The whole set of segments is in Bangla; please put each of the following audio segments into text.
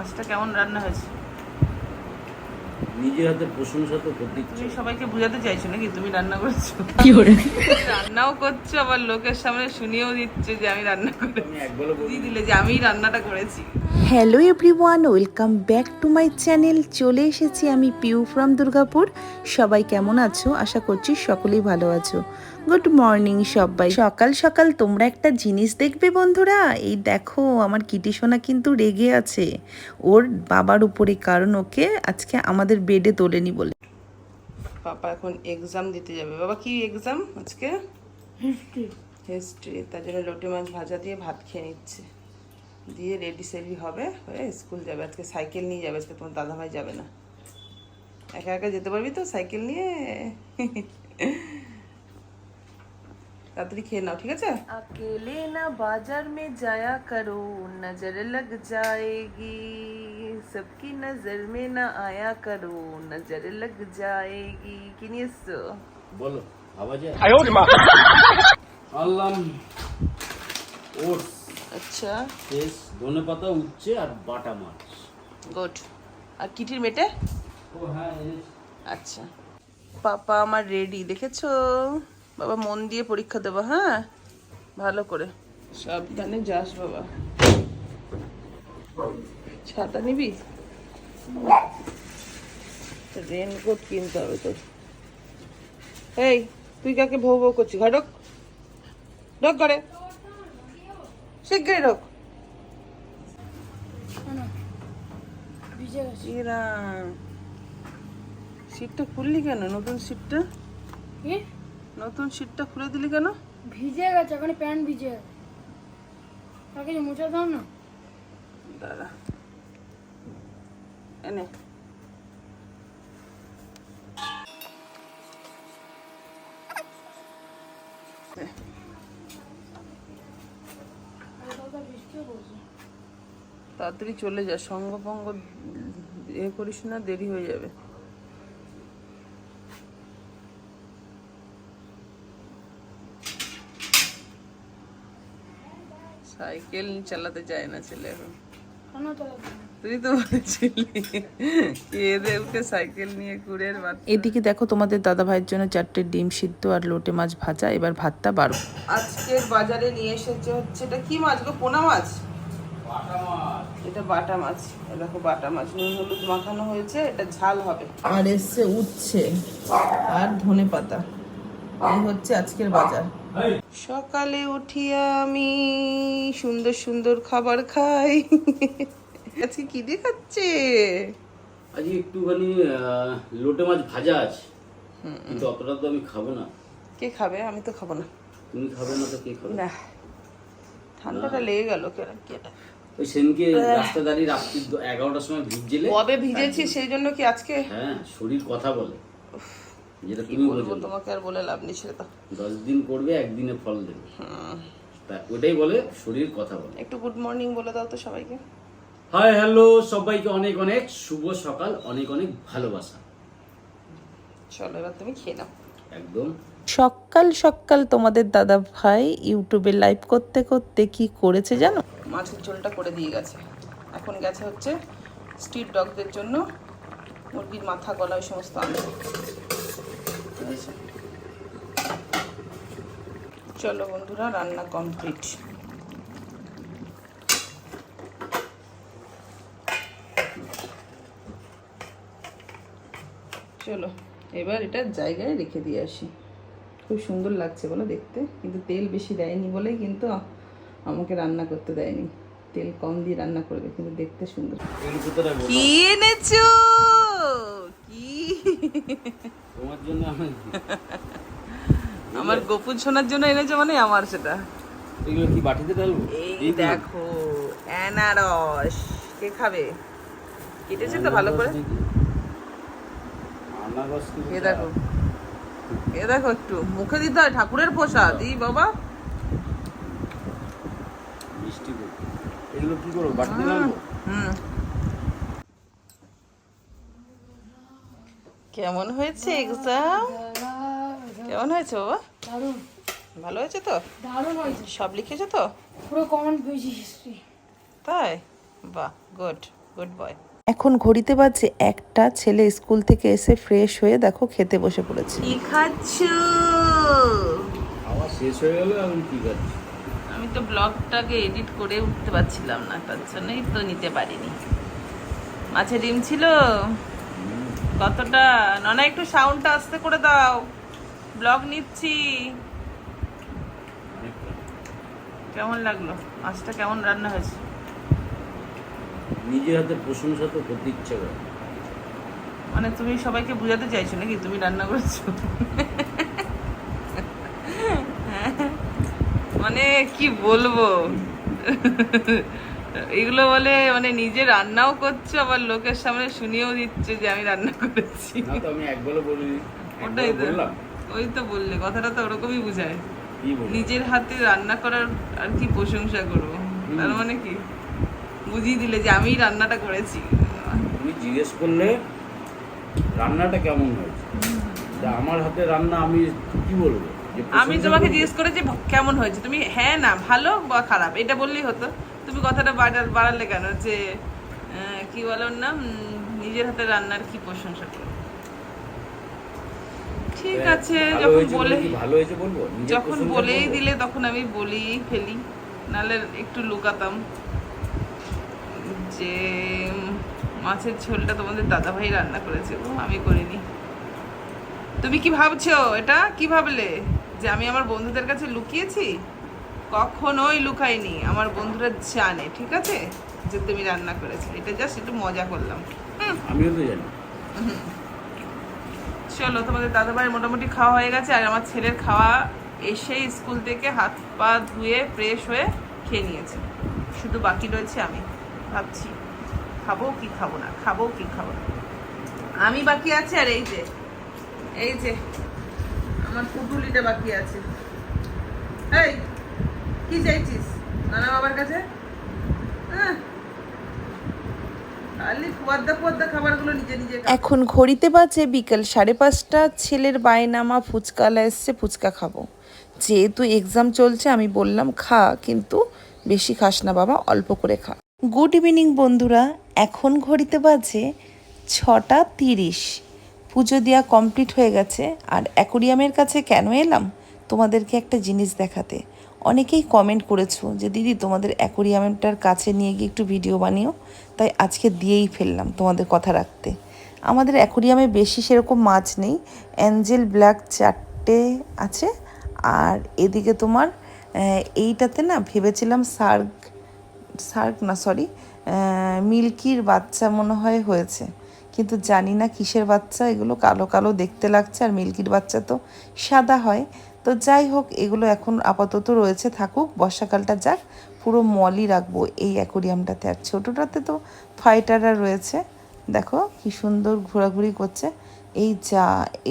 মাছটা কেমন রান্না হয়েছে? নিজের হাতে প্রশংসা তো করতে তুমি সবাইকে বোঝাতে চাইছো নাকি তুমি রান্না করছ? কি করে? রান্নাও করছ আবার লোকের সামনে শুনিয়েও দিচ্ছে যে আমি রান্না করে আমি একবারও বলি দিয়ে দিলে যে আমি রান্নাটা করেছি। Hello everyone welcome back to my channel চলে এসেছি আমি পিউ ফ্রম দুর্গাপুর। সবাই কেমন আছো? আশা করছি সকলেই ভালো আছো। গুড মর্নিং সবাই সকাল সকাল তোমরা একটা জিনিস দেখবে বন্ধুরা? এই দেখো আমার কিটি সোনা কিন্তু রেগে আছে। ওর বাবার উপরে কারণ ওকে আজকে আমাদের বেডে তোলেনি বলে। পাপা এখন এক্সাম দিতে যাবে। বাবা কি এক্সাম আজকে? হিস্ট্রি তার জন্য লোটে মাছ ভাজা দিয়ে ভাত খেয়ে নিচ্ছে। দিয়ে রেডি সেডি হবে হয়ে স্কুল যাবে। আজকে সাইকেল নিয়ে যাবে আজকে তোমার দাদাভাই যাবে না। একা একা যেতে পারবি তো সাইকেল নিয়ে? তাড়াতাড়ি খেয়ে নাও ঠিক আছে अकेले ना बाजार में जाया करो नजर लग जाएगी सबकी नजर में ना आया करो नजर लग जाएगी কি নিয়ে এসছো বলো আওয়াজ আনলাম ওটস আচ্ছা শেষ ধনে পাতা উচ্ছে আর বাটা মাছ গুড আর কিটির মেটে ও হ্যাঁ এনেছি। আচ্ছা পাপা আমার রেডি দেখেছো বাবা, মন দিয়ে পরীক্ষা দেবো হ্যাঁ? ভালো করে। সাবধানে যাস বাবা। ছাতা নিবি? রেনকোট কিনতে হবে তোর। এই, তুই কাকে ভৌ ভৌ করছিস? ঘর ঢোক। ঘরে। শিগগিরি ঢোক। সিটটা খুললি কেন? নতুন সিটটা? নতুন সিটটা খুলে দিলি কেন? ভিজে গেছে ওখানে প্যান্ট ভিজে। গেছে তাকে মুছে দাও না। দাঁড়া। এনে তাড়াতাড়ি চলে যা সঙ্গ পঙ্গ এ করিস না দেরি হয়ে যাবে। সাইকেল চালাতে চায় না ছেলে এখন? তুই তো বলেছিলি এদের উঠে সাইকেল নিয়ে কুড়ের এদিকে দেখো তোমাদের দাদা ভাইয়ের জন্য চারটে ডিম সিদ্ধ আর লোটে মাছ ভাজা এবার ভাতটা বাড়ো। আজকে বাজারে নিয়ে এসেছে হচ্ছে এটা কি মাছ গো পোনা মাছ? এটা বাটা মাছ দেখো বাটা মাছ নুন হলুদ মাখানো হয়েছে এটা ঝাল হবে। আর এসছে উচ্ছে আর ধনে পাতা এই হচ্ছে আজকের বাজার। সকালে উঠিয়া আমি সুন্দর সুন্দর খাবার খাই। আজকে কি দিয়ে খাচ্ছে? আজকে একটুখানি লোটে মাছ ভাজা আছে। কিন্তু অতটা তো আমি খাব না। কে খাবে? আমি তো খাব না। তুমি খাবে না তো কে খাবে? না। ঠান্ডাটা লেগে গেল কেন কি এটা ওই সেনকে রাস্তা দাঁড়িয়ে রাত্রি এগারোটার সময় ভিজছিলে কবে ভিজেছি সেই জন্য কি আজকে? হ্যাঁ শরীর কথা বলে। যেটা কি তুমি বলব তোমাকে আর বলে লাভ নেই সেটা দশ দিন করবে একদিনে ফল দেবে। তা ওটাই বলে শরীর কথা বলে। একটু গুড মর্নিং বলে দাও তো সবাইকে। হাই হ্যালো সবাইকে অনেক অনেক শুভ সকাল অনেক অনেক ভালোবাসা। চলো এবার তুমি খেয়ে নাও। একদম। সকাল সকাল তোমাদের দাদা ভাই ইউটিউবে লাইভ করতে করতে কি করেছে জানো? মাছের ঝোলটা করে দিয়ে গেছে। এখন গেছে হচ্ছে স্ট্রিট ডগদের জন্য মুরগির মাথা গলা ওই সমস্ত আনবে বুঝেছ? চলো বন্ধুরা রান্না কমপ্লিট চলো এবার এটা জায়গায় রেখে দিয়ে আসি। খুব সুন্দর লাগছে বলো দেখতে কিন্তু তেল বেশি দেয়নি বলেই কিন্তু আমাকে রান্না করতে দেয়নি। তেল কম দিয়ে রান্না করবে কিন্তু দেখতে সুন্দর? কি এনেছো? তোমার জন্য আমার গোপুর সোনার জন্য এনেছে মানে আমার সেটা। এগুলো কি বাটিতে ঢালবো? এই দেখো অ্যানারস কে খাবে? কেটেছে তো ভালো করে? আনারস কি এ দেখো। এ দেখো একটু। মুখে দিতে হয় ঠাকুরের প্রসাদ। এই বাবা। মিষ্টি এগুলো কি করব? বাটিতে ঢালবো? হুম। কেমন হয়েছে এক্সাম কেমন হয়েছে বাবা? দারুণ। ভালো হয়েছে তো? দারুণ হয়েছে। সব লিখেছো তো? পুরো কমন পেয়েছি হিস্ট্রি তাই? বাহ গুড গুড বয় এখন ঘড়িতে বাজে একটা ছেলে স্কুল থেকে এসে ফ্রেশ হয়ে দেখো খেতে বসে পড়েছে। কি খাচ্ছ? আবার শেষ হয়ে গেল এখন কি খাচ্ছি? আমি তো ব্লগটাকে এডিট করে উঠতে পারছিলাম না তার জন্যই তো নিতে পারিনি। মাছের ডিম ছিল? কতটা? ননা একটু সাউন্ডটা আস্তে করে দাও। ব্লগ নিচ্ছি। কেমন লাগল? মাছটা কেমন রান্না হয়েছে? নিজের হাতে প্রশংসা তো করতে ইচ্ছে করে। মানে তুমি সবাইকে বোঝাতে চাইছো নাকি? তুমি রান্না করেছ? মানে কি বলব? এগুলো বলে মানে নিজে রান্নাও করছ আবার লোকের সামনে শুনিয়েও দিচ্ছে যে আমি রান্না করেছি। ওটাই তো। ওই তো বললে কথাটা তো ওরকমই বুঝায়। নিজের হাতে রান্না করার আর কি প্রশংসা করব? তার মানে কি? বুঝিয়ে দিলে যে আমি রান্নাটা করেছি। তুমি জিজ্ঞেস করলে রান্নাটা কেমন হয়েছে? আমার হাতে রান্না আমি কি বলব? আমি তোমাকে জিজ্ঞেস করেছি কেমন হয়েছে? তুমি হ্যাঁ না ভালো বা খারাপ এটা বললেই হতো। তুমি কথাটা বাড়ার বাড়ালে কেন? যে কি বলো না নিজের হাতে রান্নার কি প্রশংসা করো ঠিক হ্যাঁ, আছে যখন বলে ভালো হয়েছে বলব? যখন বলেই দিলে তখন আমি বলেই ফেলি। নাহলে একটু লুকাতাম। যে মাছের ঝোলটা তোমাদের দাদাভাই রান্না করেছে। ও আমি করিনি। তুমি কি ভাবছ এটা? কি ভাবলে? যে আমি আমার বন্ধুদের কাছে লুকিয়েছি? কখনোই লুকাইনি আমার বন্ধুরা জানে ঠিক আছে? যে তুমি রান্না করেছ এটা জাস্ট একটু মজা করলাম। আমিও তো জানি। চলো তোমাদের দাদাভাইয়ের মোটামুটি খাওয়া হয়ে গেছে আর আমার ছেলের খাওয়া এসেই স্কুল থেকে হাত পা ধুয়ে ফ্রেশ হয়ে খেয়ে নিয়েছে। শুধু বাকি রয়েছে আমি। ভাবছি খাব কি খাব না খাব কি খাব না। আমি বাকি আছে আর এই যে এই যে আমার পুটুলিটা বাকি আছে। এই কি চাইছিস? নানা বাবার কাছে? হ্যাঁ। এখন ঘড়িতে বাজে বিকেল সাড়ে পাঁচটা, ছেলের বায়নামা ফুচকালা এসছে, ফুচকা খাব। যেহেতু এক্সাম চলছে, আমি বললাম, খা, কিন্তু বেশি খাস না বাবা, অল্প করে খা। গুড ইভিনিং বন্ধুরা। এখন ঘড়িতে বাজে ছটা তিরিশ। পুজো দেওয়া কমপ্লিট হয়ে গেছে, আর অ্যাকোরিয়ামের কাছে কেন এলাম? তোমাদেরকে একটা জিনিস দেখাতে। অনেকেই কমেন্ট করেছ যে, দিদি, তোমাদের অ্যাকোরিয়ামটার কাছে নিয়ে গিয়ে একটু ভিডিও বানিও। তাই আজকে দিয়েই ফেললাম তোমাদের কথা রাখতে। আমাদের অ্যাকোরিয়ামে বেশি সেরকম মাছ নেই। অ্যাঞ্জেল ব্ল্যাক চারটে আছে। আর এদিকে তোমার এইটাতে না ভেবেছিলাম সার্ক সার্ক না সরি মিল্কির বাচ্চা মনে হয় হয়েছে। কিন্তু জানি না কিসের বাচ্চা, এগুলো কালো কালো দেখতে লাগছে। আর মিল্কির বাচ্চা তো সাদা হয়। তো যাই হোক এগুলো এখন আপাতত রয়েছে থাকুক বর্ষাকালটা যাক পুরো মলই রাখব এই অ্যাকোরিয়ামটাতে। আর ছোটোটাতে তো ফাইটাররা রয়েছে। দেখো কি সুন্দর ঘোরাঘুরি করছে। এই যা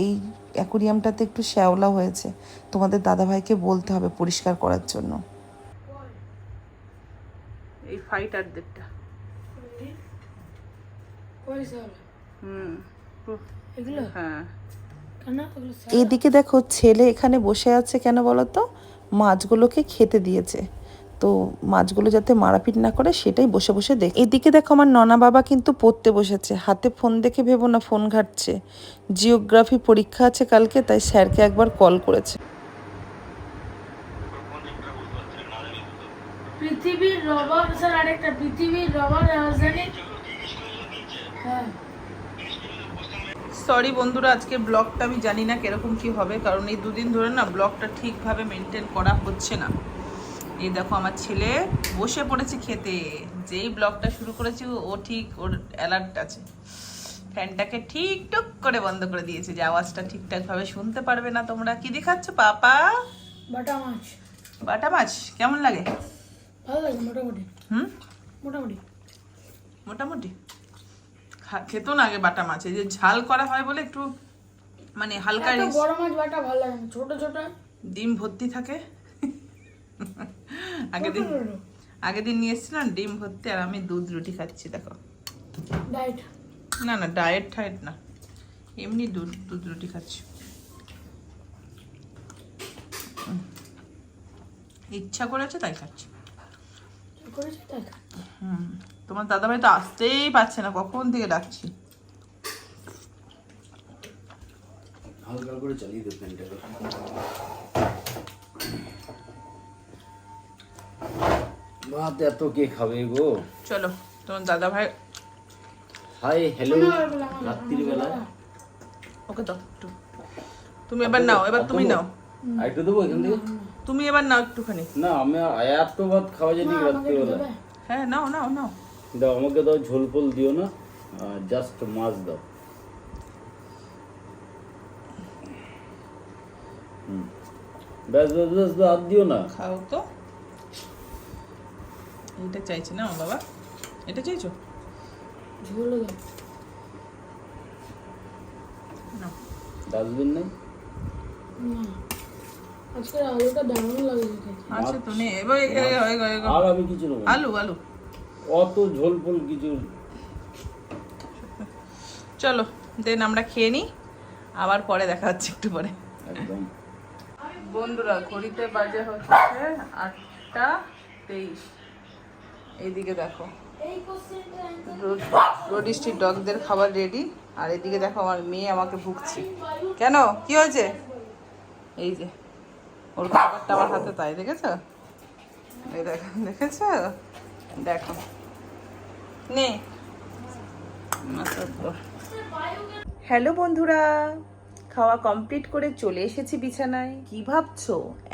এই অ্যাকোরিয়ামটাতে একটু শ্যাওলা হয়েছে। তোমাদের দাদাভাইকে বলতে হবে পরিষ্কার করার জন্য। এই ফাইটারদেরটা। হুম এগুলো? হ্যাঁ। এদিকে দেখো, ছেলে এখানে বসে আছে কেন বলো তো মাছগুলোকে খেতে দিয়েছে। তো মাছগুলো যাতে মারাপিট না করে সেটাই বসে বসে দেখ এদিকে দেখো আমার ননা বাবা কিন্তু পড়তে বসেছে। হাতে ফোন দেখে ভেবো না ফোন ঘাটছে। জিওগ্রাফি পরীক্ষা আছে কালকে, তাই স্যারকে একবার কল করেছে। পৃথিবীর রবার, স্যার আরেকটা, পৃথিবীর রবার রাজধানী। হ্যাঁ। সরি বন্ধুরা আজকে ব্লগটা আমি জানি না কীরকম কি হবে কারণ এই দুদিন ধরে না ব্লগটা ঠিকভাবে মেনটেন করা হচ্ছে না। এই দেখো আমার ছেলে বসে পড়েছে খেতে। যেই ব্লগটা শুরু করেছি ও ঠিক ওর অ্যালার্ট আছে। ফ্যানটাকে ঠিক টুক করে বন্ধ করে দিয়েছে যে আওয়াজটা ঠিকঠাকভাবে শুনতে পারবে না তোমরা। কি দেখাচ্ছ পাপা? বাটা মাছ। বাটা মাছ কেমন লাগে? ভালো লাগে মোটামুটি। হুম? মোটামুটি। মোটামুটি। খেত না আগে বাটা মাছ। এই যে ঝাল করা হয় বলে একটু মানে হালকা বড় মাছ বাটা ভালো লাগে ছোট ছোট। ডিম ভর্তি থাকে। আগের দিন আগের দিন নিয়ে এসেছিলাম ডিম ভর্তি আর আমি দুধ রুটি খাচ্ছি দেখো। ডায়েট না না ডায়েট টায়েট না। এমনি দুধ দুধ রুটি খাচ্ছি। ইচ্ছা করেছে তাই খাচ্ছি। করেছি তাই খা। হুম। তোমার দাদাভাই তো আসতেই পারছে না কখন থেকে ডাকছি? হালকা করে চালিয়ে দে ফ্যানটাকে ভাত এত কে খাবে গো? চলো তোমার দাদাভাই হাই হ্যালো রাত্রির বেলা ওকে দাও একটু। তুমি এবার নাও এবার তুমি নাও। আর একটু দেবো এখান থেকে? তুমি এবার নাও একটুখানি। না আমি এত ভাত খাওয়া যায়নি রাত্রিবেলা? হ্যাঁ নাও নাও নাও। দাও আমাকে দাও ঝোল ফোল দিও না জাস্ট মাছ দাও। ব্যাস ব্যাস ব্যাস আর দিও না। খাও তো। এইটা চাইছি না বাবা? এটা চাইছো? ঝোল ডাস্টবিন নেই? না। আজকের আলুটা দারুণ লাগছে আছে তো নে এবার আর আমি কিছু নেব না। আলু আলু। অত ঝোল ফোল কিছু চলো দেন আমরা খেয়ে নিই আবার পরে দেখা হচ্ছে একটু পরে। একদম। বন্ধুরা ঘড়িতে বাজে হচ্ছে আটটা তেইশ। এইদিকে দেখো। এই কোশ্চেনটা রোডিস্ট্রি ডগদের খাবার রেডি আর এদিকে দেখো আমার মেয়ে আমাকে ভুগছে। কেন? কি হয়েছে? এই যে ওর খাবারটা আমার হাতে তাই দেখেছ? এই দেখো দেখেছ? দেখো। নে। হ্যালো বন্ধুরা খাওয়া কমপ্লিট করে চলে এসেছি বিছানায়। কি ভাবছ?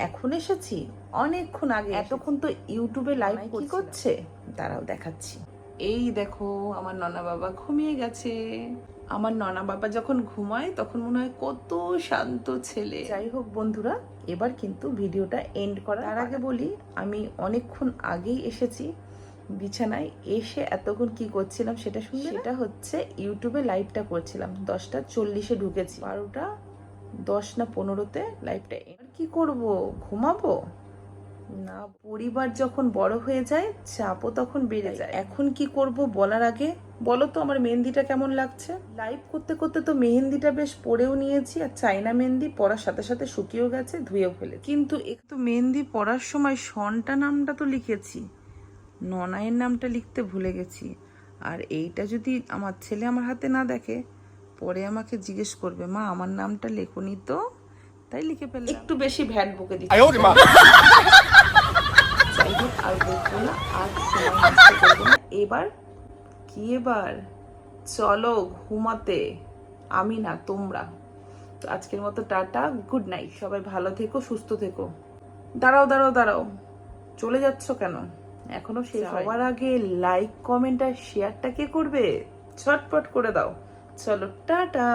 এখন এসেছি? অনেকক্ষণ আগে এতক্ষণ তো ইউটিউবে লাইভ কি করছে? দাঁড়াও দেখাচ্ছি। এই দেখো আমার ননা বাবা ঘুমিয়ে গেছে। আমার ননা বাবা যখন ঘুমায় তখন মনে হয় কত শান্ত ছেলে। যাই হোক বন্ধুরা এবার কিন্তু ভিডিওটা এন্ড করা তার আগে বলি আমি অনেকক্ষণ আগেই এসেছি। বিছানায় এসে এতক্ষণ কি করছিলাম সেটা শুনবে সেটা হচ্ছে ইউটিউবে লাইভটা করছিলাম। দশটা চল্লিশে ঢুকেছি। বারোটা দশ না পনেরোতে লাইভটা এবার কি করব? ঘুমাবো? না পরিবার যখন বড় হয়ে যায় চাপও তখন বেড়ে যায়। এখন কি করব বলার আগে? বলো তো আমার মেহেন্দিটা কেমন লাগছে? লাইভ করতে করতে তো মেহেন্দিটা বেশ পরেও নিয়েছি আর চাইনা মেহেন্দি পরার সাথে সাথে শুকিয়েও গেছে ধুয়েও ফেলে কিন্তু একটু মেহেন্দি পরার সময় সনটা নামটা তো লিখেছি। ননায়ের নামটা লিখতে ভুলে গেছি। আর এইটা যদি আমার ছেলে আমার হাতে না দেখে পরে আমাকে জিজ্ঞেস করবে মা আমার নামটা লেখনি তো? তাই লিখে ফেললাম। একটু বেশি ভ্যাট বকে দিচ্ছি। আর না না। এবার কি এবার? চলো ঘুমাতে। আমি না তোমরা। তো আজকের মতো টাটা গুড নাইট। সবাই ভালো থেকো সুস্থ থেকো। দাঁড়াও দাঁড়াও দাঁড়াও। চলে যাচ্ছ কেন? এখনও শেষ সবার আগে লাইক কমেন্ট আর শেয়ারটা কে করবে? ছটপট করে দাও। চলো টাটা!